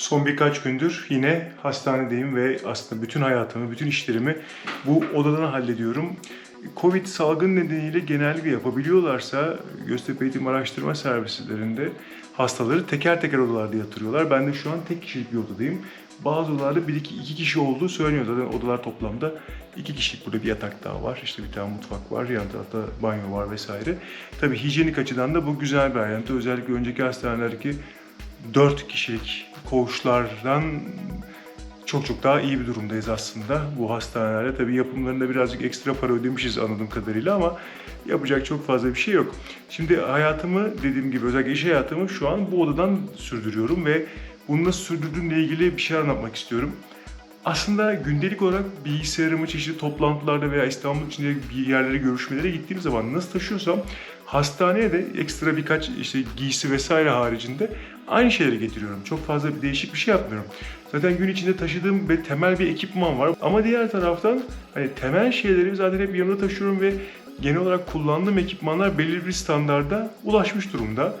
Son birkaç gündür yine hastanedeyim ve aslında bütün hayatımı, bütün işlerimi bu odadan hallediyorum. Covid salgın nedeniyle genellikle yapabiliyorlarsa Göztepe Eğitim Araştırma Servislerinde hastaları teker teker odalarda yatırıyorlar. Ben de şu an tek kişilik bir odadayım. Bazı odalarda bir iki, iki kişi olduğu söyleniyor. Zaten odalar toplamda iki kişilik burada bir yatak daha var. İşte bir tane mutfak var, yan tarafta banyo var vesaire. Tabii hijyenik açıdan da bu güzel bir ayrıntı. Özellikle önceki hastanelerdeki 4 kişilik koğuşlardan çok çok daha iyi bir durumdayız aslında bu hastanelerde. Tabii yapımlarında birazcık ekstra para ödemişiz anladığım kadarıyla ama yapacak çok fazla bir şey yok. Şimdi hayatımı dediğim gibi özellikle iş hayatımı şu an bu odadan sürdürüyorum ve bunu nasıl sürdürdüğümle ilgili bir şey anlatmak istiyorum. Aslında gündelik olarak bilgisayarımı çeşitli toplantılarda veya İstanbul içinde bir yerlere görüşmelere gittiğim zaman nasıl taşıyorsam hastaneye de ekstra birkaç işte giysi vesaire haricinde aynı şeyleri getiriyorum. Çok fazla bir değişik bir şey yapmıyorum. Zaten gün içinde taşıdığım ve temel bir ekipman var. Ama diğer taraftan hani temel şeyleri zaten hep yanımda taşıyorum ve genel olarak kullandığım ekipmanlar belirli bir standarda ulaşmış durumda.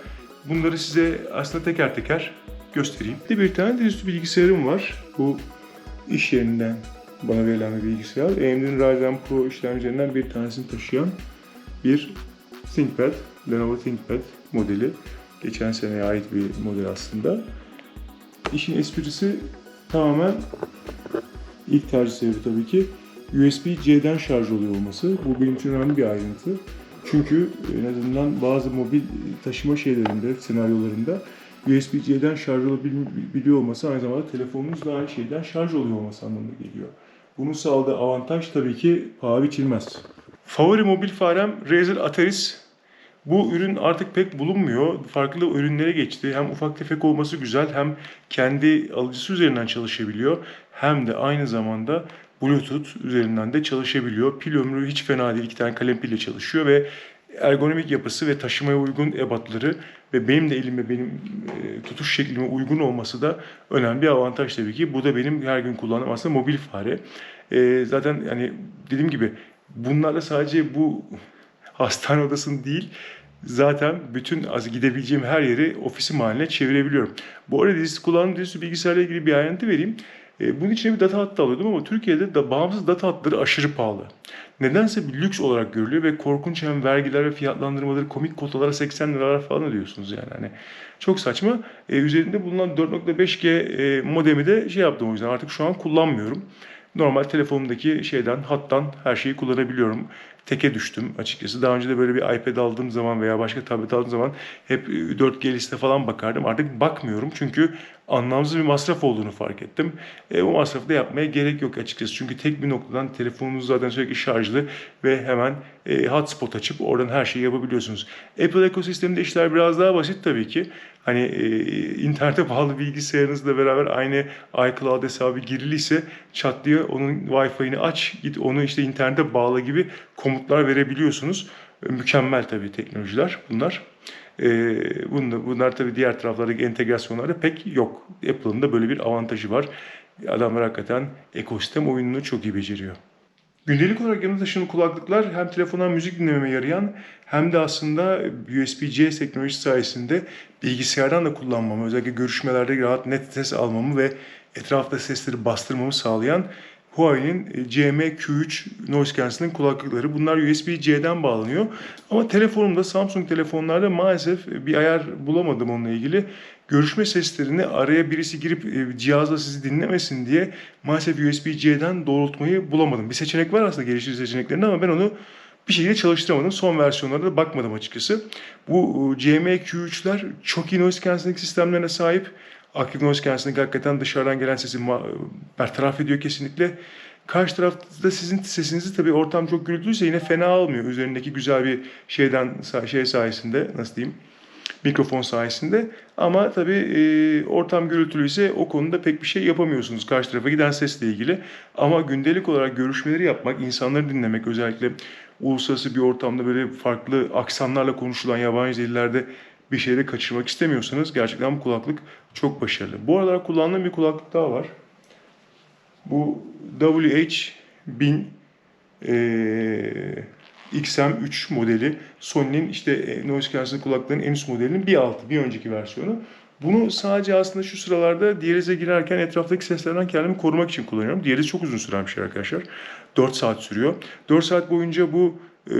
Bunları size aslında teker teker göstereyim. Bir de bir tane dizüstü bilgisayarım var. Bu iş yerinden bana verilen bir bilgisayar. AMD'nin Ryzen Pro işlemcilerinden bir tanesini taşıyan bir ThinkPad, Lenovo ThinkPad modeli. Geçen seneye ait bir model aslında. İşin esprisi tamamen ilk tercih sebebi tabii ki USB-C'den şarj oluyor olması. Bu benim için önemli bir ayrıntı. Çünkü en azından bazı mobil taşıma şeylerinde, senaryolarında USB-C'den şarj olabiliyor olması aynı zamanda telefonunuz da aynı şeyden şarj oluyor olması anlamına geliyor. Bunun sağladığı avantaj tabii ki paha biçilmez. Favori mobil farem Razer Ataris. Bu ürün artık pek bulunmuyor. Farklı ürünlere geçti. Hem ufak tefek olması güzel hem kendi alıcısı üzerinden çalışabiliyor. Hem de aynı zamanda Bluetooth üzerinden de çalışabiliyor. Pil ömrü hiç fena değil. İki tane kalem pille çalışıyor ve ergonomik yapısı ve taşımaya uygun ebatları ve benim de elime benim e, tutuş şeklime uygun olması da önemli bir avantaj tabii ki. Bu da benim her gün kullandığım aslında mobil fare. E, zaten yani dediğim gibi bunlarla sadece bu hastane odasını değil zaten bütün az gidebileceğim her yeri ofisim haline çevirebiliyorum. Bu arada dizisi kullandığım dizüstü bilgisayarla ilgili bir ayrıntı vereyim. E, bunun içine bir data hattı alıyordum ama Türkiye'de da bağımsız data hatları aşırı pahalı. Nedense bir lüks olarak görülüyor ve korkunç hem vergiler ve fiyatlandırmaları komik kotalara 80 liralar falan ödüyorsunuz yani. Hani çok saçma. E, üzerinde bulunan 4.5G e, modemi de şey yaptım o yüzden artık şu an kullanmıyorum. Normal telefonumdaki şeyden, hattan her şeyi kullanabiliyorum. Teke düştüm açıkçası. Daha önce de böyle bir iPad aldığım zaman veya başka tablet aldığım zaman hep 4G liste falan bakardım. Artık bakmıyorum çünkü anlamsız bir masraf olduğunu fark ettim. E, o masrafı da yapmaya gerek yok açıkçası. Çünkü tek bir noktadan telefonunuz zaten sürekli şarjlı ve hemen e, hotspot açıp oradan her şeyi yapabiliyorsunuz. Apple ekosisteminde işler biraz daha basit tabii ki. Hani e, internete bağlı bilgisayarınızla beraber aynı iCloud hesabı giriliyse çat diye onun Wi-Fi'ni aç, git onu işte internete bağla gibi komutlar verebiliyorsunuz. Mükemmel tabii teknolojiler bunlar. E, bunlar, bunlar tabii diğer taraflardaki entegrasyonlarda pek yok. Apple'ın da böyle bir avantajı var. Adamlar hakikaten ekosistem oyununu çok iyi beceriyor. Gündelik olarak yanımda taşıdığım kulaklıklar hem telefondan müzik dinlememe yarayan hem de aslında USB-C teknolojisi sayesinde bilgisayardan da kullanmamı, özellikle görüşmelerde rahat net ses almamı ve etrafta sesleri bastırmamı sağlayan Huawei'nin CM-Q3 noise cancelling kulaklıkları. Bunlar USB-C'den bağlanıyor. Ama telefonumda Samsung telefonlarda maalesef bir ayar bulamadım onunla ilgili. Görüşme seslerini araya birisi girip e, cihazla sizi dinlemesin diye maalesef USB-C'den doğrultmayı bulamadım. Bir seçenek var aslında geliştirici seçeneklerinde ama ben onu bir şekilde çalıştıramadım. Son versiyonlarda da bakmadım açıkçası. Bu CM-Q3'ler çok iyi noise cancelling sistemlerine sahip. Aktif noise cancelling hakikaten dışarıdan gelen sesi bertaraf ediyor kesinlikle. Karşı tarafta sizin sesinizi tabii ortam çok gürültülüyse yine fena almıyor. Üzerindeki güzel bir şeyden şey sayesinde nasıl diyeyim mikrofon sayesinde. Ama tabii e, ortam gürültülüyse o konuda pek bir şey yapamıyorsunuz karşı tarafa giden sesle ilgili. Ama gündelik olarak görüşmeleri yapmak, insanları dinlemek özellikle uluslararası bir ortamda böyle farklı aksanlarla konuşulan yabancı dillerde bir şeyleri kaçırmak istemiyorsanız gerçekten bu kulaklık çok başarılı. Bu aralar kullandığım bir kulaklık daha var. Bu WH-1000 e, XM3 modeli Sony'nin işte e, noise cancelling kulaklarının en üst modelinin bir altı, bir önceki versiyonu. Bunu sadece aslında şu sıralarda diyalize girerken etraftaki seslerden kendimi korumak için kullanıyorum. Diyaliz çok uzun süren bir şey arkadaşlar. 4 saat sürüyor. 4 saat boyunca bu e,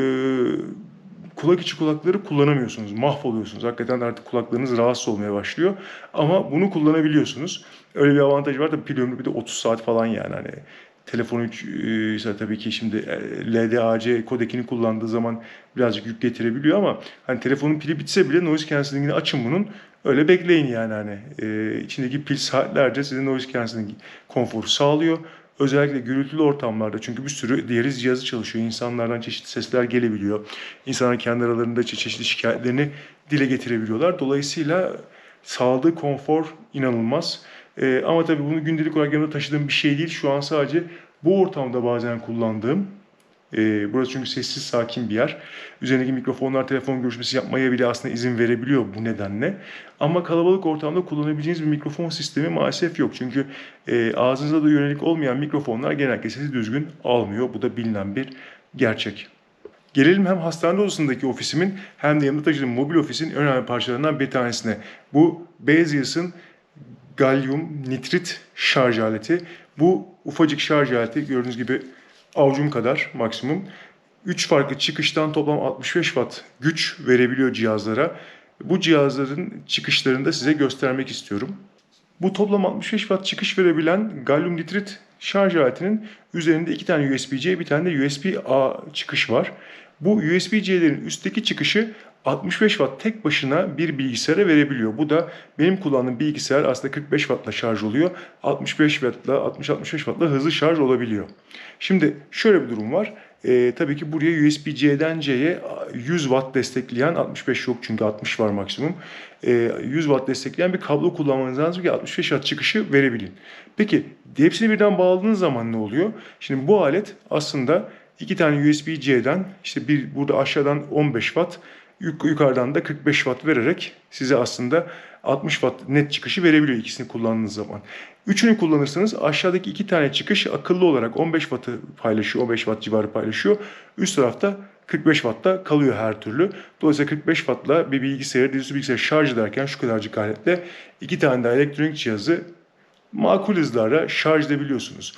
kulak içi kulakları kullanamıyorsunuz. Mahvoluyorsunuz. Hakikaten artık kulaklarınız rahatsız olmaya başlıyor. Ama bunu kullanabiliyorsunuz. Öyle bir avantajı var. Tabii pil ömrü bir de 30 saat falan yani. Hani telefonu e, ise tabii ki şimdi e, LDAC kodekini kullandığı zaman birazcık yük getirebiliyor ama hani telefonun pili bitse bile noise cancelling'ini açın bunun. Öyle bekleyin yani hani e, içindeki pil saatlerce size noise cancelling konforu sağlıyor. Özellikle gürültülü ortamlarda çünkü bir sürü diyaliz cihazı çalışıyor. İnsanlardan çeşitli sesler gelebiliyor. İnsanlar kendi aralarında çe- çeşitli şikayetlerini dile getirebiliyorlar. Dolayısıyla sağladığı konfor inanılmaz. Ee, ama tabii bunu gündelik olarak yanımda taşıdığım bir şey değil. Şu an sadece bu ortamda bazen kullandığım ee, burası çünkü sessiz, sakin bir yer. Üzerindeki mikrofonlar telefon görüşmesi yapmaya bile aslında izin verebiliyor bu nedenle. Ama kalabalık ortamda kullanabileceğiniz bir mikrofon sistemi maalesef yok. Çünkü e, ağzınıza da yönelik olmayan mikrofonlar genellikle sesi düzgün almıyor. Bu da bilinen bir gerçek. Gelelim hem hastane odasındaki ofisimin hem de yanımda taşıdığım mobil ofisin önemli parçalarından bir tanesine. Bu Bezius'ın galyum nitrit şarj aleti. Bu ufacık şarj aleti gördüğünüz gibi avucum kadar maksimum. 3 farklı çıkıştan toplam 65 watt güç verebiliyor cihazlara. Bu cihazların çıkışlarını da size göstermek istiyorum. Bu toplam 65 watt çıkış verebilen galyum nitrit şarj aletinin üzerinde iki tane USB-C bir tane de USB-A çıkış var. Bu USB-C'lerin üstteki çıkışı 65 watt tek başına bir bilgisayara verebiliyor. Bu da benim kullandığım bilgisayar aslında 45 wattla şarj oluyor. 65 wattla 60-65 wattla hızlı şarj olabiliyor. Şimdi şöyle bir durum var. Ee, tabii ki buraya USB-C'den C'ye 100 watt destekleyen 65 yok çünkü 60 var maksimum. Ee, 100 watt destekleyen bir kablo kullanmanız lazım ki 65 watt çıkışı verebilin. Peki hepsini birden bağladığınız zaman ne oluyor? Şimdi bu alet aslında iki tane USB-C'den işte bir burada aşağıdan 15 watt yuk- yukarıdan da 45 watt vererek size aslında 60 watt net çıkışı verebiliyor ikisini kullandığınız zaman. Üçünü kullanırsanız aşağıdaki iki tane çıkış akıllı olarak 15 wattı paylaşıyor, 15 watt civarı paylaşıyor. Üst tarafta 45 wattta kalıyor her türlü. Dolayısıyla 45 wattla bir bilgisayarı, dizüstü bilgisayarı şarj ederken şu kadarcık aletle iki tane daha elektronik cihazı makul hızlarla şarj edebiliyorsunuz.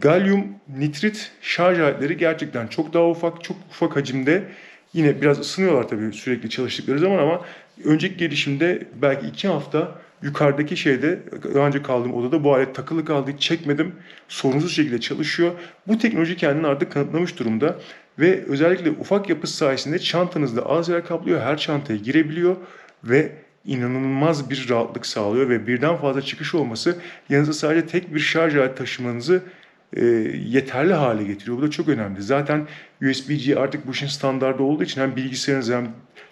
Galyum nitrit şarj aletleri gerçekten çok daha ufak, çok ufak hacimde. Yine biraz ısınıyorlar tabii sürekli çalıştıkları zaman ama önceki gelişimde belki iki hafta yukarıdaki şeyde daha önce kaldığım odada bu alet takılı kaldı. Çekmedim. Sorunsuz şekilde çalışıyor. Bu teknoloji kendini artık kanıtlamış durumda. Ve özellikle ufak yapısı sayesinde çantanızda az yer kaplıyor. Her çantaya girebiliyor ve inanılmaz bir rahatlık sağlıyor ve birden fazla çıkış olması yanınızda sadece tek bir şarj aleti taşımanızı e, yeterli hale getiriyor. Bu da çok önemli. Zaten USB-C artık bu işin standardı olduğu için hem bilgisayarınızı hem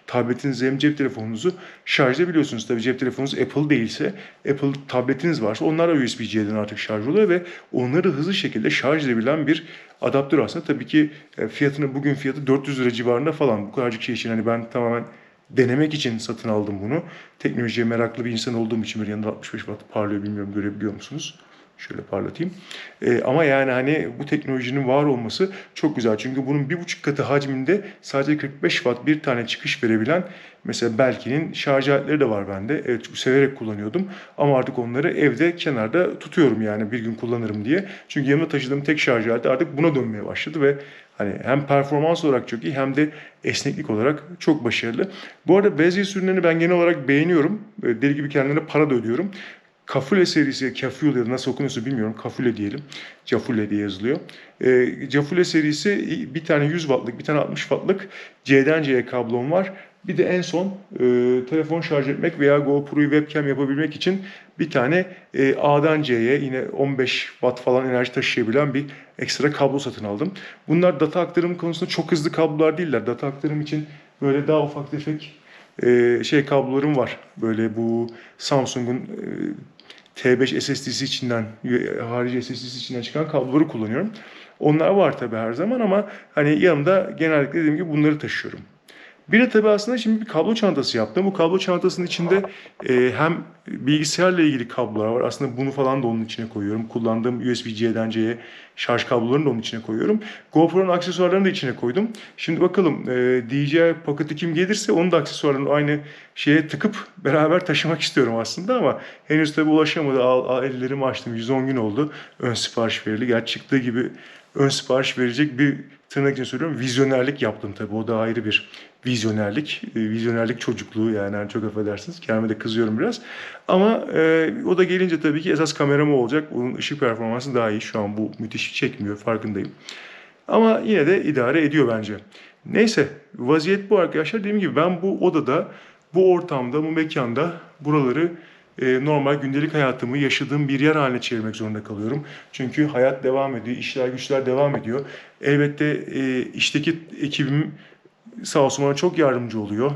tabletinizi hem cep telefonunuzu şarj edebiliyorsunuz. Tabii cep telefonunuz Apple değilse, Apple tabletiniz varsa onlar da USB-C'den artık şarj oluyor ve onları hızlı şekilde şarj edebilen bir adaptör aslında. Tabii ki e, fiyatını bugün fiyatı 400 lira civarında falan. Bu kadarcık şey için hani ben tamamen denemek için satın aldım bunu. Teknolojiye meraklı bir insan olduğum için bir yanında 65 watt parlıyor bilmiyorum görebiliyor musunuz? Şöyle parlatayım. Ee, ama yani hani bu teknolojinin var olması çok güzel. Çünkü bunun bir buçuk katı hacminde sadece 45 watt bir tane çıkış verebilen mesela Belkin'in şarj aletleri de var bende. Evet severek kullanıyordum. Ama artık onları evde kenarda tutuyorum yani bir gün kullanırım diye. Çünkü yanımda taşıdığım tek şarj aleti artık buna dönmeye başladı ve Hani hem performans olarak çok iyi hem de esneklik olarak çok başarılı. Bu arada Bezos ürünlerini ben genel olarak beğeniyorum. Deli gibi kendilerine para da ödüyorum. Kafule serisi, Kafule nasıl okunuyorsa bilmiyorum. Kafule diyelim. Cafule diye yazılıyor. E, Cafule serisi bir tane 100 wattlık, bir tane 60 wattlık C'den C'ye kablom var. Bir de en son e, telefon şarj etmek veya GoPro'yu webcam yapabilmek için bir tane e, A'dan C'ye yine 15 watt falan enerji taşıyabilen bir ekstra kablo satın aldım. Bunlar data aktarım konusunda çok hızlı kablolar değiller. Data aktarım için böyle daha ufak tefek e, şey kablolarım var. Böyle bu Samsung'un e, T5 SSD'si içinden, harici SSD'si içinden çıkan kabloları kullanıyorum. Onlar var tabii her zaman ama hani yanımda genellikle dediğim gibi bunları taşıyorum. Bir de tabii aslında şimdi bir kablo çantası yaptım. Bu kablo çantasının içinde e, hem bilgisayarla ilgili kablolar var. Aslında bunu falan da onun içine koyuyorum. Kullandığım USB-C'den C'ye şarj kablolarını da onun içine koyuyorum. GoPro'nun aksesuarlarını da içine koydum. Şimdi bakalım e, DJI Pocket 2'm gelirse onun da aksesuarlarını aynı şeye tıkıp beraber taşımak istiyorum aslında ama henüz tabii ulaşamadı. Al, al, ellerimi açtım. 110 gün oldu. Ön sipariş verili. Gerçi çıktığı gibi ön sipariş verecek bir tırnak için söylüyorum vizyonerlik yaptım tabii. O da ayrı bir vizyonerlik. E, vizyonerlik çocukluğu yani hani çok affedersiniz. Kendime de kızıyorum biraz. Ama e, o da gelince tabii ki esas kameram olacak. Onun ışık performansı daha iyi. Şu an bu müthiş çekmiyor farkındayım. Ama yine de idare ediyor bence. Neyse vaziyet bu arkadaşlar. Dediğim gibi ben bu odada, bu ortamda, bu mekanda buraları e, normal gündelik hayatımı yaşadığım bir yer haline çevirmek zorunda kalıyorum. Çünkü hayat devam ediyor, işler güçler devam ediyor. Elbette e, işteki ekibim sağ olsun bana çok yardımcı oluyor.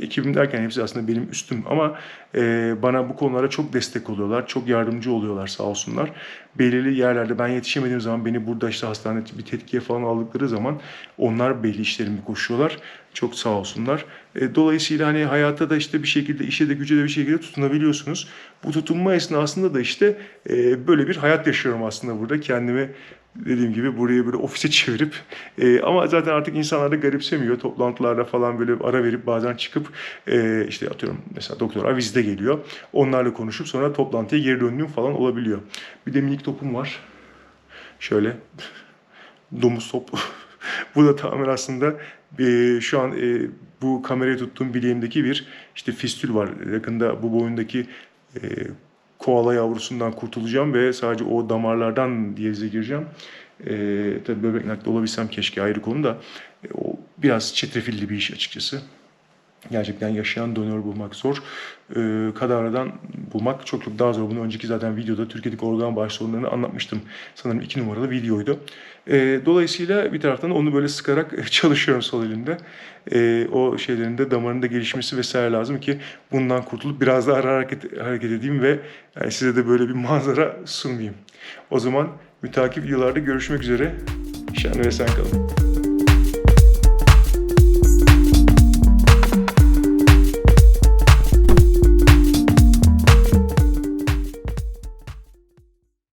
Ekibim derken hepsi aslında benim üstüm ama e, bana bu konulara çok destek oluyorlar, çok yardımcı oluyorlar sağ olsunlar. Belirli yerlerde ben yetişemediğim zaman beni burada işte hastanede bir tetkiye falan aldıkları zaman onlar belli işlerimi koşuyorlar. Çok sağ olsunlar. E, dolayısıyla hani hayatta da işte bir şekilde işe de güce de bir şekilde tutunabiliyorsunuz. Bu tutunma esnasında da işte e, böyle bir hayat yaşıyorum aslında burada. Kendimi dediğim gibi buraya böyle ofise çevirip e, ama zaten artık insanlar da garipsemiyor. Toplantılarda falan böyle ara verip bazen çıkıp e, işte atıyorum mesela doktor avizde geliyor. Onlarla konuşup sonra toplantıya geri döndüğüm falan olabiliyor. Bir de minik topum var. Şöyle domuz top. bu da tamamen aslında e, şu an e, bu kamerayı tuttuğum bileğimdeki bir işte fistül var. Yakında bu boyundaki e, koala yavrusundan kurtulacağım ve sadece o damarlardan diyalize gireceğim. E, tabii böbrek nakli olabilsem keşke ayrı konu da e, o biraz çetrefilli bir iş açıkçası. Gerçekten yaşayan donör bulmak zor. Ee, kadavradan bulmak çok çok daha zor. Bunu önceki zaten videoda Türkiye'deki organ bağış sorunlarını anlatmıştım. Sanırım iki numaralı videoydu. Ee, dolayısıyla bir taraftan onu böyle sıkarak çalışıyorum sol elimde. Ee, o şeylerin de damarın da gelişmesi vesaire lazım ki bundan kurtulup biraz daha hareket, hareket edeyim ve yani size de böyle bir manzara sunmayayım. O zaman mütakip videolarda görüşmek üzere. Şen ve sen kalın.